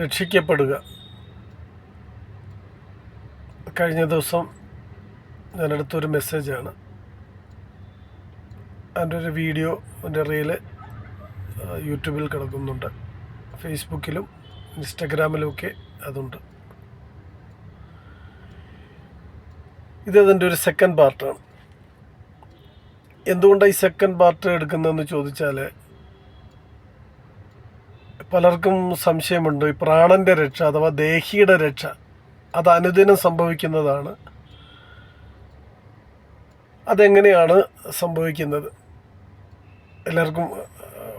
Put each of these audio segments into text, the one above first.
രക്ഷിക്കപ്പെടുക. കഴിഞ്ഞ ദിവസം ഞാനെടുത്തൊരു മെസ്സേജാണ്. അതിന്റെ ഒരു വീഡിയോ എന്റെ റീൽ യൂട്യൂബിൽ കിടക്കുന്നുണ്ട്. ഫേസ്ബുക്കിലും ഇൻസ്റ്റഗ്രാമിലുമൊക്കെ അതുണ്ട്. ഇത് അതിന്റെ ഒരു സെക്കൻഡ് പാർട്ടാണ് എന്തുകൊണ്ടാണ് ഈ സെക്കൻഡ് പാർട്ട് എടുക്കുന്നതെന്ന് ചോദിച്ചാൽ പലർക്കും സംശയമുണ്ട്. ഈ പ്രാണന്റെ രക്ഷ അഥവാ ദേഹിയുടെ രക്ഷ അത് അനുദിനം സംഭവിക്കുന്നതാണ്. അതെങ്ങനെയാണ് സംഭവിക്കുന്നത്? എല്ലാവർക്കും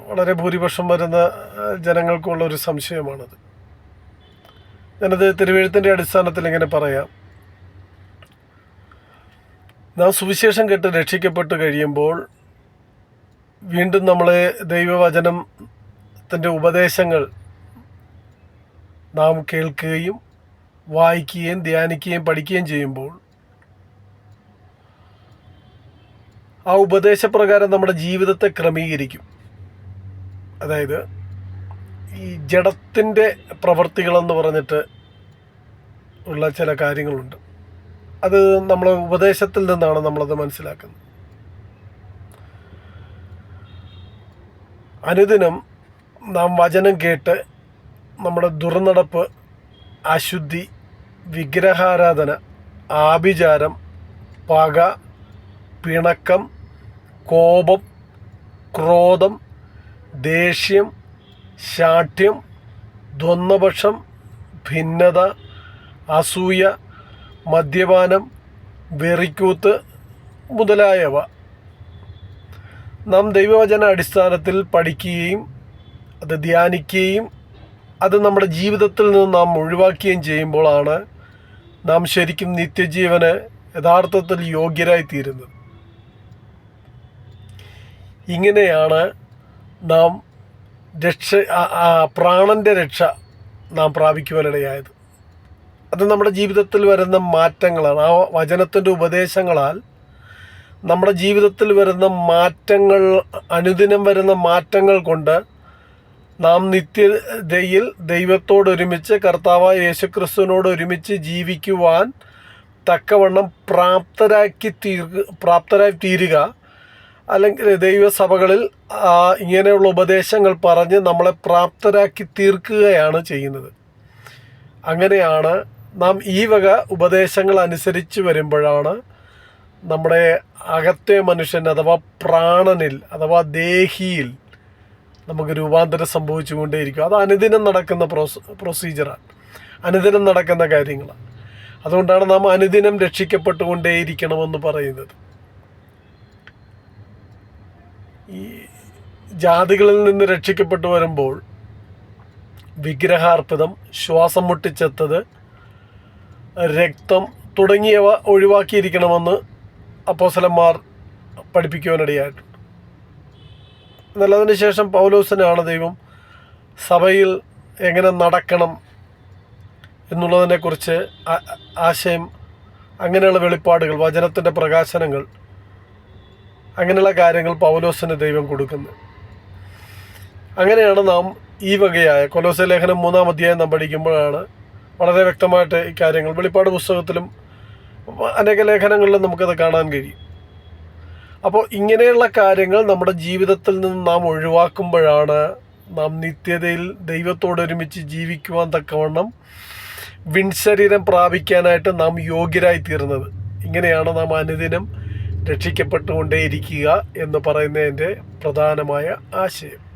വളരെ ഭൂരിപക്ഷം വരുന്ന ജനങ്ങൾക്കുള്ള ഒരു സംശയമാണത്. ഞാനത് തിരുവഴുത്തിന്റെ അടിസ്ഥാനത്തിൽ ഇങ്ങനെ പറയാം. നാം സുവിശേഷം കേട്ട് രക്ഷിക്കപ്പെട്ട് കഴിയുമ്പോൾ വീണ്ടും നമ്മളെ ദൈവവചനത്തിന്റെ ഉപദേശങ്ങൾ നാം കേൾക്കുകയും വായിക്കുകയും ധ്യാനിക്കുകയും പഠിക്കുകയും ചെയ്യുമ്പോൾ ആ ഉപദേശപ്രകാരം നമ്മുടെ ജീവിതത്തെ ക്രമീകരിക്കും. അതായത് ഈ ജഡത്തിന്റെ പ്രവർത്തികളെന്ന് പറഞ്ഞിട്ട് ഉള്ള ചില കാര്യങ്ങളുണ്ട്. അത് നമ്മൾ ഉപദേശത്തിൽ നിന്നാണ് നമ്മളത് മനസ്സിലാക്കുന്നത്. അനുദിനം നാം വചനം കേട്ട് നമ്മുടെ ദുർനടപ്പ് അശുദ്ധി വിഗ്രഹാരാധന ആഭിചാരം പക പിണക്കം കോപം ക്രോധം ദേഷ്യം ശാഠ്യം ദ്വന്ദ്പക്ഷം ഭിന്നത അസൂയ മദ്യപാനം വെറിക്കൂത്ത് മുതലായവ. നാം ദൈവവചന അടിസ്ഥാനത്തിൽ പഠിക്കുകയും അത് ധ്യാനിക്കുകയും അത് നമ്മുടെ ജീവിതത്തിൽ നിന്ന് നാം ഒഴിവാക്കുകയും ചെയ്യുമ്പോഴാണ് നാം ശരിക്കും നിത്യജീവന് യഥാർത്ഥത്തിൽ യോഗ്യരായി തീരുന്നത് ഇങ്ങനെയാണ് നാം രക്ഷ പ്രാണന്റെ രക്ഷ നാം പ്രാപിക്കുവാനിടയായത്. അത് നമ്മുടെ ജീവിതത്തിൽ വരുന്ന മാറ്റങ്ങളാണ്. ആ വചനത്തിന്റെ ഉപദേശങ്ങളാൽ നമ്മുടെ ജീവിതത്തിൽ വരുന്ന മാറ്റങ്ങൾ അനുദിനം വരുന്ന മാറ്റങ്ങൾ കൊണ്ട് നാം നിത്യതയിൽ ദൈവത്തോടൊരുമിച്ച് കർത്താവായ യേശുക്രിസ്തുവിനോട് ഒരുമിച്ച് ജീവിക്കുവാൻ തക്കവണ്ണം പ്രാപ്തരാക്കി തീർ പ്രാപ്തരായി തീരുക. അല്ലെങ്കിൽ ദൈവസഭകളിൽ ഇങ്ങനെയുള്ള ഉപദേശങ്ങൾ പറഞ്ഞ് നമ്മളെ പ്രാപ്തരാക്കി തീർക്കുകയാണ് ചെയ്യുന്നത്. അങ്ങനെയാണ് നാം ഈ വക ഉപദേശങ്ങൾ അനുസരിച്ച് വരുമ്പോഴാണ് നമ്മുടെ അകത്തെ മനുഷ്യൻ അഥവാ പ്രാണനിൽ അഥവാ ദേഹിയിൽ നമുക്ക് രൂപാന്തരം സംഭവിച്ചുകൊണ്ടേയിരിക്കും. അത് അനുദിനം നടക്കുന്ന പ്രോസ് പ്രൊസീജിയറാണ് അനുദിനം നടക്കുന്ന കാര്യങ്ങളാണ്. അതുകൊണ്ടാണ് നാം അനുദിനം രക്ഷിക്കപ്പെട്ടുകൊണ്ടേയിരിക്കണമെന്ന് പറയുന്നത്. ഈ ജാതികളിൽ നിന്ന് രക്ഷിക്കപ്പെട്ടു വരുമ്പോൾ വിഗ്രഹാർപ്പിതം ശ്വാസം മുട്ടിച്ചെത്തത് രക്തം തുടങ്ങിയവ ഒഴിവാക്കിയിരിക്കണമെന്ന് അപ്പോസലന്മാർ പഠിപ്പിക്കുവാനിടയായിട്ടുണ്ട്. എന്നാൽ അതിന് ശേഷം പൗലോസിനാണ് ദൈവം സഭയിൽ എങ്ങനെ നടക്കണം എന്നുള്ളതിനെക്കുറിച്ച് ആശയം അങ്ങനെയുള്ള വെളിപ്പാടുകൾ വചനത്തിന്റെ പ്രകാശനങ്ങൾ അങ്ങനെയുള്ള കാര്യങ്ങൾ പൗലോസിന് ദൈവം കൊടുക്കുന്നത് അങ്ങനെയാണ് നാം ഈ വകയായ കൊലോസ ലേഖനം മൂന്നാം അധ്യായം നാം പഠിക്കുമ്പോഴാണ് വളരെ വ്യക്തമായിട്ട് ഈ കാര്യങ്ങൾ വെളിപ്പാട് പുസ്തകത്തിലും അനേക ലേഖനങ്ങളിലും നമുക്കത് കാണാൻ കഴിയും. അപ്പോൾ ഇങ്ങനെയുള്ള കാര്യങ്ങൾ നമ്മുടെ ജീവിതത്തിൽ നിന്ന് നാം ഒഴിവാക്കുമ്പോഴാണ് നാം നിത്യതയിൽ ദൈവത്തോടൊരുമിച്ച് ജീവിക്കുവാൻ തക്കവണ്ണം വിൺശരീരം പ്രാപിക്കാനായിട്ട് നാം യോഗ്യരായി തീർന്നത്. ഇങ്ങനെയാണ് നാം അനുദിനം രക്ഷിക്കപ്പെട്ടുകൊണ്ടേയിരിക്കുക എന്ന് പറയുന്നതിന്റെ പ്രധാനമായ ആശയം.